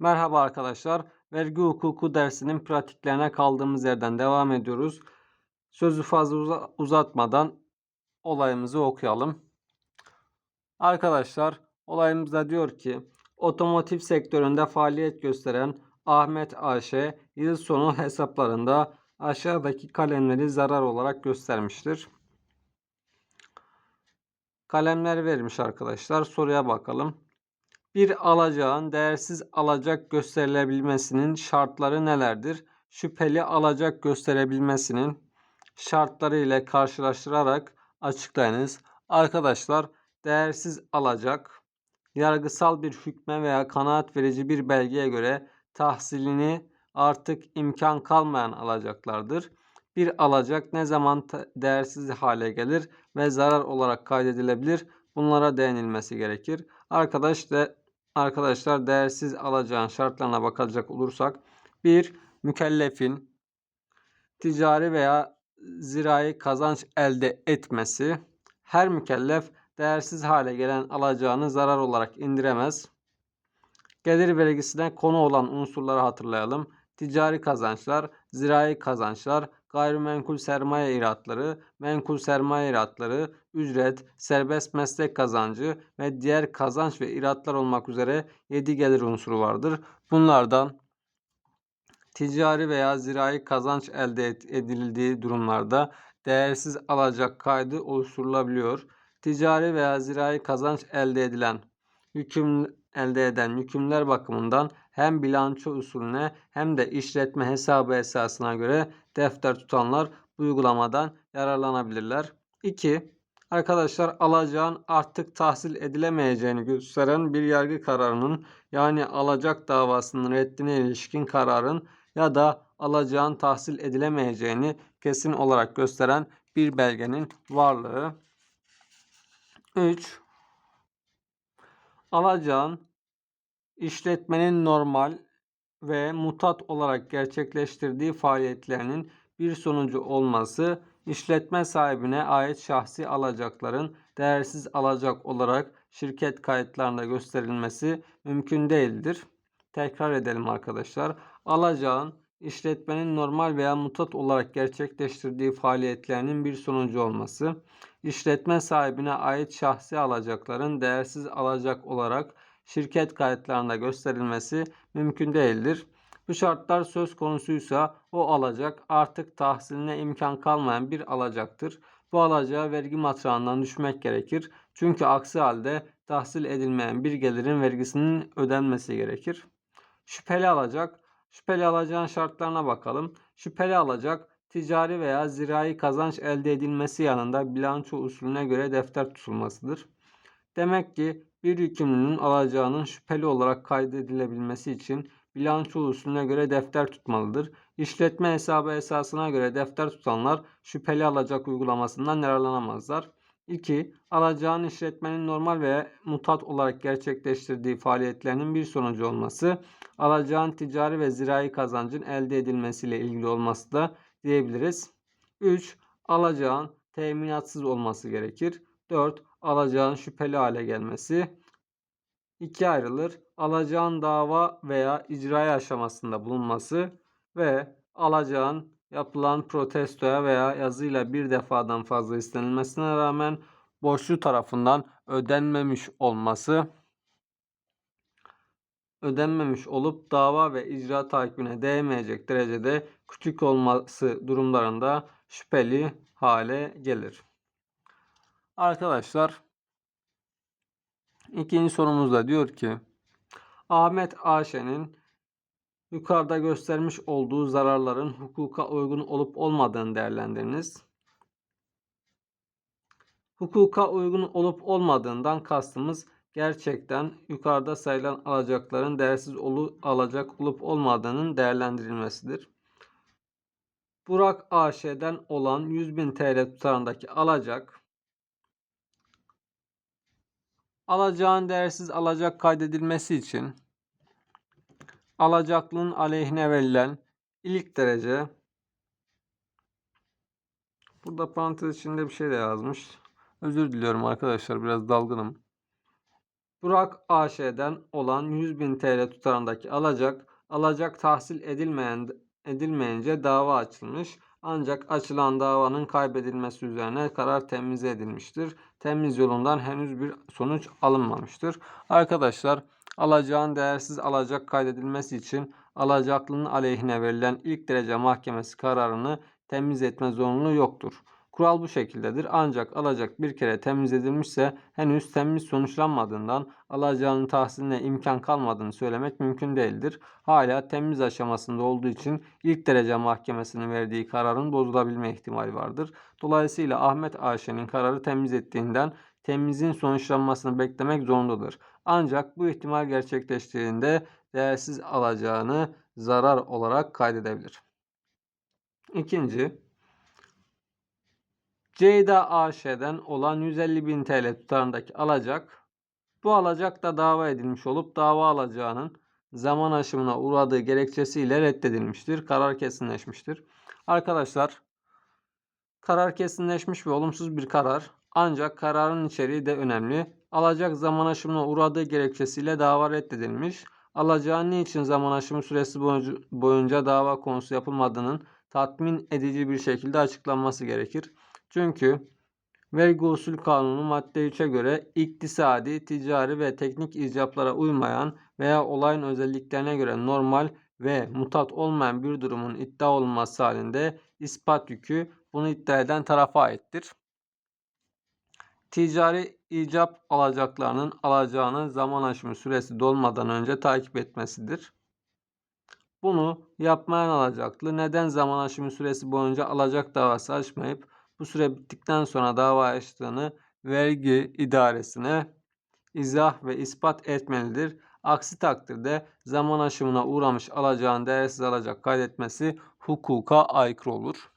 Merhaba arkadaşlar. Vergi hukuku dersinin pratiklerine kaldığımız yerden devam ediyoruz. Sözü fazla uza- uzatmadan olayımızı okuyalım. Arkadaşlar olayımızda diyor ki otomotiv sektöründe faaliyet gösteren Ahmet AŞ yıl sonu hesaplarında aşağıdaki kalemleri zarar olarak göstermiştir. Kalemler vermiş arkadaşlar. Soruya bakalım. Bir alacağın değersiz alacak gösterilebilmesinin şartları nelerdir? Şüpheli alacak gösterebilmesinin şartları ile karşılaştırarak açıklayınız. Arkadaşlar değersiz alacak yargısal bir hükme veya kanaat verici bir belgeye göre tahsilini artık imkan kalmayan alacaklardır. Bir alacak ne zaman değersiz hale gelir ve zarar olarak kaydedilebilir? Bunlara değinilmesi gerekir. Arkadaş de arkadaşlar değersiz alacağın şartlarına bakacak olursak 1. Mükellefin ticari veya zirai kazanç elde etmesi her mükellef değersiz hale gelen alacağını zarar olarak indiremez. Gelir vergisine konu olan unsurları hatırlayalım. Ticari kazançlar, zirai kazançlar, gayrimenkul sermaye iratları, menkul sermaye iratları, ücret, serbest meslek kazancı ve diğer kazanç ve iratlar olmak üzere 7 gelir unsuru vardır. Bunlardan ticari veya zirai kazanç elde edildiği durumlarda değersiz alacak kaydı oluşturulabiliyor. Ticari veya zirai kazanç elde edilen yüküm elde eden yükümler bakımından hem bilanço usulüne hem de işletme hesabı esasına göre defter tutanlar bu uygulamadan yararlanabilirler. 2. Arkadaşlar alacağın artık tahsil edilemeyeceğini gösteren bir yargı kararının yani alacak davasının reddine ilişkin kararın ya da alacağın tahsil edilemeyeceğini kesin olarak gösteren bir belgenin varlığı. 3. Alacağın işletmenin normal ve mutat olarak gerçekleştirdiği faaliyetlerinin bir sonucu olması işletme sahibine ait şahsi alacakların değersiz alacak olarak şirket kayıtlarında gösterilmesi mümkün değildir. Tekrar edelim arkadaşlar. Alacağın işletmenin normal veya mutat olarak gerçekleştirdiği faaliyetlerinin bir sonucu olması, işletme sahibine ait şahsi alacakların değersiz alacak olarak şirket kayıtlarında gösterilmesi mümkün değildir. Bu şartlar söz konusuysa o alacak artık tahsiline imkan kalmayan bir alacaktır. Bu alacağı vergi matrağından düşmek gerekir. Çünkü aksi halde tahsil edilmeyen bir gelirin vergisinin ödenmesi gerekir. Şüpheli alacak. Şüpheli alacağın şartlarına bakalım. Şüpheli alacak ticari veya zirai kazanç elde edilmesi yanında bilanço usulüne göre defter tutulmasıdır. Demek ki bir yükümlünün alacağının şüpheli olarak kaydedilebilmesi için bilanço usulüne göre defter tutmalıdır. İşletme hesabı esasına göre defter tutanlar şüpheli alacak uygulamasından yararlanamazlar. 2. Alacağın işletmenin normal ve mutat olarak gerçekleştirdiği faaliyetlerinin bir sonucu olması, alacağın ticari ve zirai kazancın elde edilmesiyle ilgili olması da diyebiliriz. 3. Alacağın teminatsız olması gerekir. 4. Alacağın şüpheli hale gelmesi. 2 ayrılır. Alacağın dava veya icra aşamasında bulunması ve alacağın yapılan protestoya veya yazıyla bir defadan fazla istenilmesine rağmen borçlu tarafından ödenmemiş olması ödenmemiş olup dava ve icra takibine değmeyecek derecede küçük olması durumlarında şüpheli hale gelir. Arkadaşlar ikinci sorumuzda diyor ki Ahmet Ayşe'nin yukarıda göstermiş olduğu zararların hukuka uygun olup olmadığını değerlendiriniz. Hukuka uygun olup olmadığından kastımız gerçekten yukarıda sayılan alacakların değersiz olu, alacak olup olmadığının değerlendirilmesidir. Burak AŞ'den olan 100.000 TL tutarındaki alacak alacağın değersiz alacak kaydedilmesi için alacaklının aleyhine verilen ilk derece burada parantez içinde bir şey de yazmış. Özür diliyorum arkadaşlar biraz dalgınım. Burak AŞ'den olan 100.000 TL tutarındaki alacak, alacak tahsil edilmeyen, edilmeyince dava açılmış. Ancak açılan davanın kaybedilmesi üzerine karar temiz edilmiştir. Temiz yolundan henüz bir sonuç alınmamıştır. Arkadaşlar alacağın değersiz alacak kaydedilmesi için alacaklının aleyhine verilen ilk derece mahkemesi kararını temiz etme zorunluluğu yoktur. Kural bu şekildedir. Ancak alacak bir kere temiz henüz temiz sonuçlanmadığından alacağının tahsiline imkan kalmadığını söylemek mümkün değildir. Hala temiz aşamasında olduğu için ilk derece mahkemesinin verdiği kararın bozulabilme ihtimali vardır. Dolayısıyla Ahmet Ayşe'nin kararı temiz ettiğinden temizin sonuçlanmasını beklemek zorundadır. Ancak bu ihtimal gerçekleştiğinde değersiz alacağını zarar olarak kaydedebilir. İkinci, Ceyda AŞ'den olan 150.000 TL tutarındaki alacak, bu alacak da dava edilmiş olup dava alacağının zaman aşımına uğradığı gerekçesiyle reddedilmiştir. Karar kesinleşmiştir. Arkadaşlar karar kesinleşmiş ve olumsuz bir karar. Ancak kararın içeriği de önemli. Alacak zaman aşımına uğradığı gerekçesiyle dava reddedilmiş. Alacağın niçin zaman aşımı süresi boyunca, boyunca dava konusu yapılmadığının tatmin edici bir şekilde açıklanması gerekir. Çünkü Vergi Usul Kanunu madde 3'e göre iktisadi, ticari ve teknik icaplara uymayan veya olayın özelliklerine göre normal ve mutat olmayan bir durumun iddia olunması halinde ispat yükü bunu iddia eden tarafa aittir. Ticari icap alacaklarının alacağını zaman aşımı süresi dolmadan önce takip etmesidir. Bunu yapmayan alacaklı neden zaman aşımı süresi boyunca alacak davası açmayıp bu süre bittikten sonra dava açtığını vergi idaresine izah ve ispat etmelidir. Aksi takdirde zaman aşımına uğramış alacağın değersiz alacak kaydetmesi hukuka aykırı olur.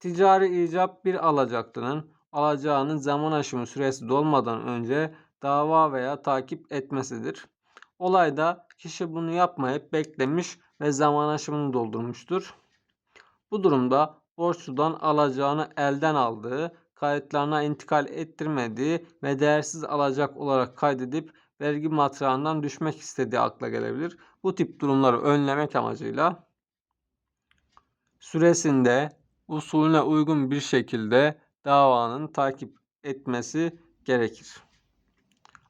Ticari icap bir alacaklının alacağının zaman aşımı süresi dolmadan önce dava veya takip etmesidir. Olayda kişi bunu yapmayıp beklemiş ve zaman aşımını doldurmuştur. Bu durumda borçludan alacağını elden aldığı, kayıtlarına intikal ettirmediği ve değersiz alacak olarak kaydedip vergi matrağından düşmek istediği akla gelebilir. Bu tip durumları önlemek amacıyla süresinde usulüne uygun bir şekilde davanın takip etmesi gerekir.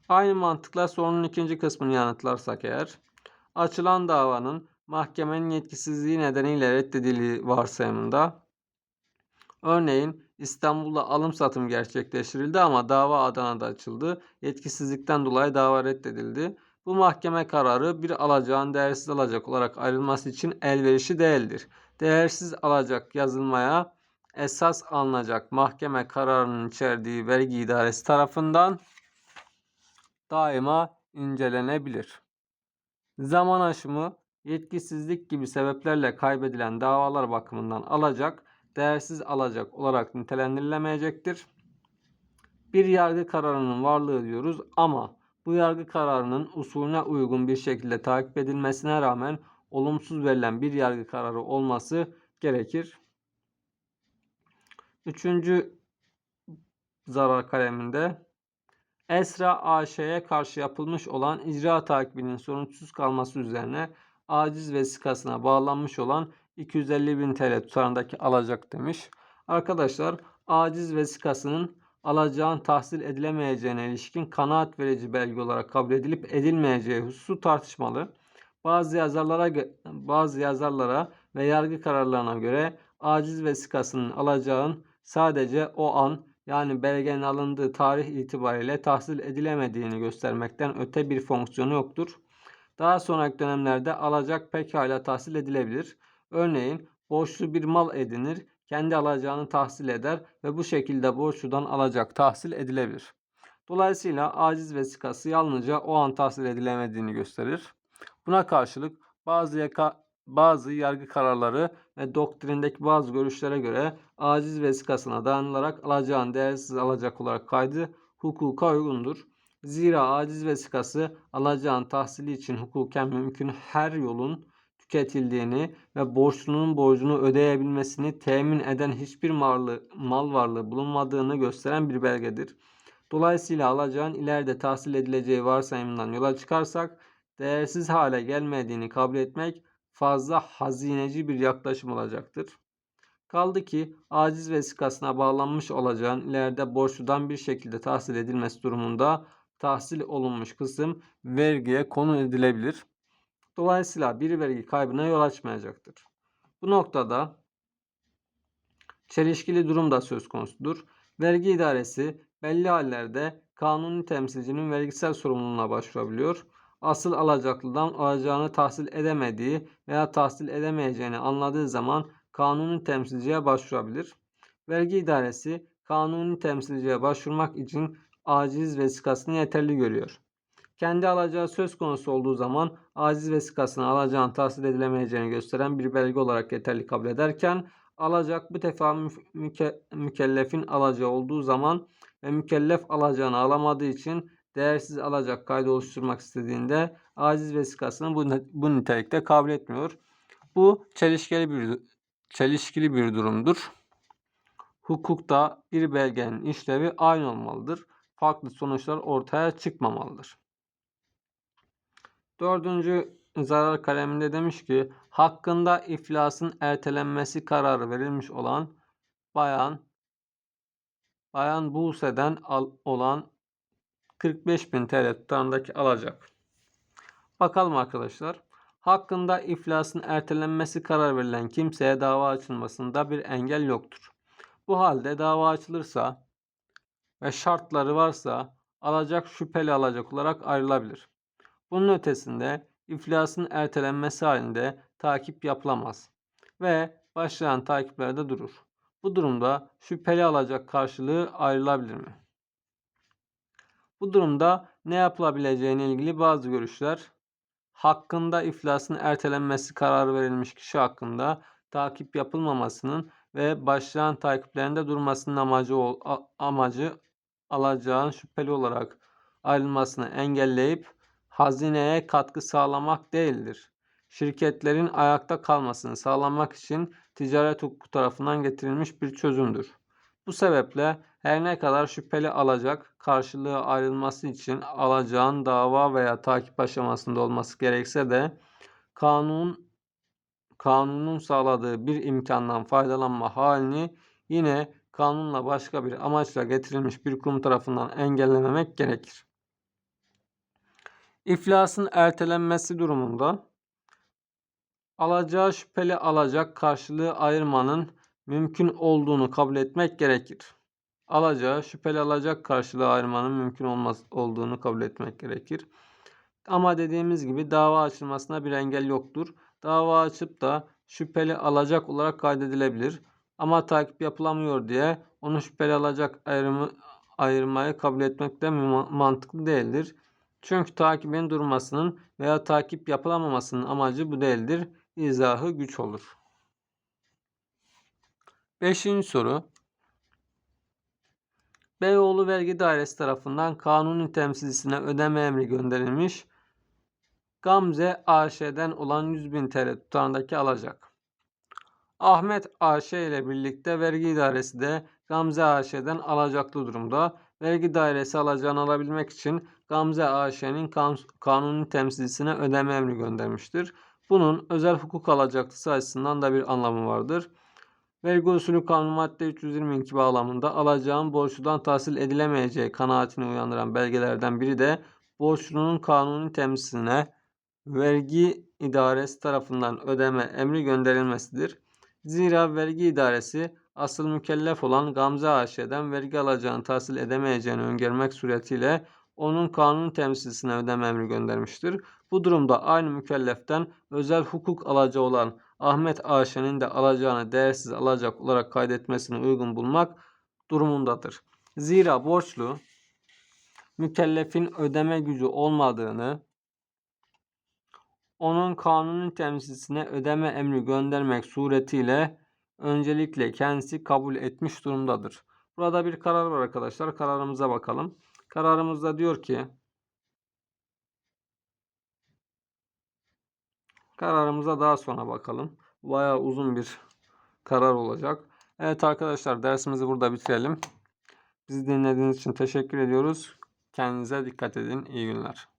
Aynı mantıkla sorunun ikinci kısmını yanıtlarsak eğer, açılan davanın mahkemenin yetkisizliği nedeniyle reddedildiği varsayımında, örneğin İstanbul'da alım satım gerçekleştirildi ama dava Adana'da açıldı. Yetkisizlikten dolayı dava reddedildi. Bu mahkeme kararı bir alacağın değersiz alacak olarak ayrılması için elverişli değildir. Değersiz alacak yazılmaya esas alınacak mahkeme kararının içerdiği vergi idaresi tarafından daima incelenebilir. Zaman aşımı, yetkisizlik gibi sebeplerle kaybedilen davalar bakımından alacak, değersiz alacak olarak nitelendirilemeyecektir. Bir yargı kararının varlığı diyoruz ama bu yargı kararının usulüne uygun bir şekilde takip edilmesine rağmen olumsuz verilen bir yargı kararı olması gerekir. Üçüncü zarar kaleminde Esra AŞ'ye karşı yapılmış olan icra takibinin sonuçsuz kalması üzerine aciz vesikasına bağlanmış olan 250 bin TL tutarındaki alacak demiş. Arkadaşlar aciz vesikasının alacağın tahsil edilemeyeceğine ilişkin kanaat verici belge olarak kabul edilip edilmeyeceği hususu tartışmalı. Bazı yazarlara bazı yazarlara ve yargı kararlarına göre aciz vesikasının alacağın sadece o an yani belgenin alındığı tarih itibariyle tahsil edilemediğini göstermekten öte bir fonksiyonu yoktur. Daha sonraki dönemlerde alacak pekala tahsil edilebilir. Örneğin borçlu bir mal edinir, kendi alacağını tahsil eder ve bu şekilde borçludan alacak tahsil edilebilir. Dolayısıyla aciz vesikası yalnızca o an tahsil edilemediğini gösterir. Buna karşılık bazı yaka, bazı yargı kararları ve doktrindeki bazı görüşlere göre aciz vesikasına dayanılarak alacağın değersiz alacak olarak kaydı hukuka uygundur. Zira aciz vesikası alacağın tahsili için hukuken mümkün her yolun tüketildiğini ve borçlunun borcunu ödeyebilmesini temin eden hiçbir mal, mal varlığı bulunmadığını gösteren bir belgedir. Dolayısıyla alacağın ileride tahsil edileceği varsayımından yola çıkarsak değersiz hale gelmediğini kabul etmek fazla hazineci bir yaklaşım olacaktır. Kaldı ki aciz vesikasına bağlanmış olacağın ileride borçludan bir şekilde tahsil edilmesi durumunda tahsil olunmuş kısım vergiye konu edilebilir. Dolayısıyla bir vergi kaybına yol açmayacaktır. Bu noktada çelişkili durum da söz konusudur. Vergi idaresi belli hallerde kanuni temsilcinin vergisel sorumluluğuna başvurabiliyor. Asıl alacaklıdan alacağını tahsil edemediği veya tahsil edemeyeceğini anladığı zaman kanuni temsilciye başvurabilir. Vergi idaresi kanuni temsilciye başvurmak için aciz vesikasını yeterli görüyor. Kendi alacağı söz konusu olduğu zaman aciz vesikasını alacağını tahsil edilemeyeceğini gösteren bir belge olarak yeterli kabul ederken alacak bu defa müke, mükellefin alacağı olduğu zaman ve mükellef alacağını alamadığı için değersiz alacak kaydı oluşturmak istediğinde aciz vesikasını bu, bu nitelikte kabul etmiyor. Bu çelişkili bir çelişkili bir durumdur. Hukukta bir belgenin işlevi aynı olmalıdır. Farklı sonuçlar ortaya çıkmamalıdır. Dördüncü zarar kaleminde demiş ki hakkında iflasın ertelenmesi kararı verilmiş olan bayan bayan Buse'den al, olan 45.000 TL tutarındaki alacak. Bakalım arkadaşlar. Hakkında iflasın ertelenmesi karar verilen kimseye dava açılmasında bir engel yoktur. Bu halde dava açılırsa ve şartları varsa alacak şüpheli alacak olarak ayrılabilir. Bunun ötesinde iflasın ertelenmesi halinde takip yapılamaz ve başlayan takiplerde durur. Bu durumda şüpheli alacak karşılığı ayrılabilir mi? Bu durumda ne yapılabileceğine ilgili bazı görüşler hakkında iflasın ertelenmesi kararı verilmiş kişi hakkında takip yapılmamasının ve başlayan takiplerinde durmasının amacı amacı alacağın şüpheli olarak ayrılmasını engelleyip hazineye katkı sağlamak değildir. Şirketlerin ayakta kalmasını sağlamak için ticaret hukuku tarafından getirilmiş bir çözümdür. Bu sebeple her ne kadar şüpheli alacak karşılığı ayrılması için alacağın dava veya takip aşamasında olması gerekse de kanun kanunun sağladığı bir imkandan faydalanma halini yine kanunla başka bir amaçla getirilmiş bir kurum tarafından engellememek gerekir. İflasın ertelenmesi durumunda alacağı şüpheli alacak karşılığı ayırmanın mümkün olduğunu kabul etmek gerekir. Alacağı şüpheli alacak karşılığı ayırmanın mümkün olmaz olduğunu kabul etmek gerekir. Ama dediğimiz gibi dava açılmasına bir engel yoktur. Dava açıp da şüpheli alacak olarak kaydedilebilir. Ama takip yapılamıyor diye onu şüpheli alacak ayrımı ayırmayı kabul etmek de mantıklı değildir. Çünkü takibin durmasının veya takip yapılamamasının amacı bu değildir. İzahı güç olur. Beşinci soru. Beyoğlu Vergi Dairesi tarafından kanuni temsilcisine ödeme emri gönderilmiş. Gamze AŞ'den olan 100.000 TL tutarındaki alacak. Ahmet AŞ ile birlikte vergi idaresi de Gamze AŞ'den alacaklı durumda. Vergi dairesi alacağını alabilmek için Gamze AŞ'nin kanuni temsilcisine ödeme emri göndermiştir. Bunun özel hukuk alacaklısı açısından da bir anlamı vardır. Vergi usulü kanunu madde 322 bağlamında alacağın borçludan tahsil edilemeyeceği kanaatini uyandıran belgelerden biri de borçlunun kanuni temsiline vergi idaresi tarafından ödeme emri gönderilmesidir. Zira vergi idaresi asıl mükellef olan Gamze AŞ'den vergi alacağını tahsil edemeyeceğini öngörmek suretiyle onun kanun temsilcisine ödeme emri göndermiştir. Bu durumda aynı mükelleften özel hukuk alacağı olan Ahmet AŞ'nin de alacağını değersiz alacak olarak kaydetmesini uygun bulmak durumundadır. Zira borçlu mükellefin ödeme gücü olmadığını onun kanunun temsilcisine ödeme emri göndermek suretiyle öncelikle kendisi kabul etmiş durumdadır. Burada bir karar var arkadaşlar. Kararımıza bakalım. Kararımızda diyor ki kararımıza daha sonra bakalım. Bayağı uzun bir karar olacak. Evet arkadaşlar dersimizi burada bitirelim. Bizi dinlediğiniz için teşekkür ediyoruz. Kendinize dikkat edin. İyi günler.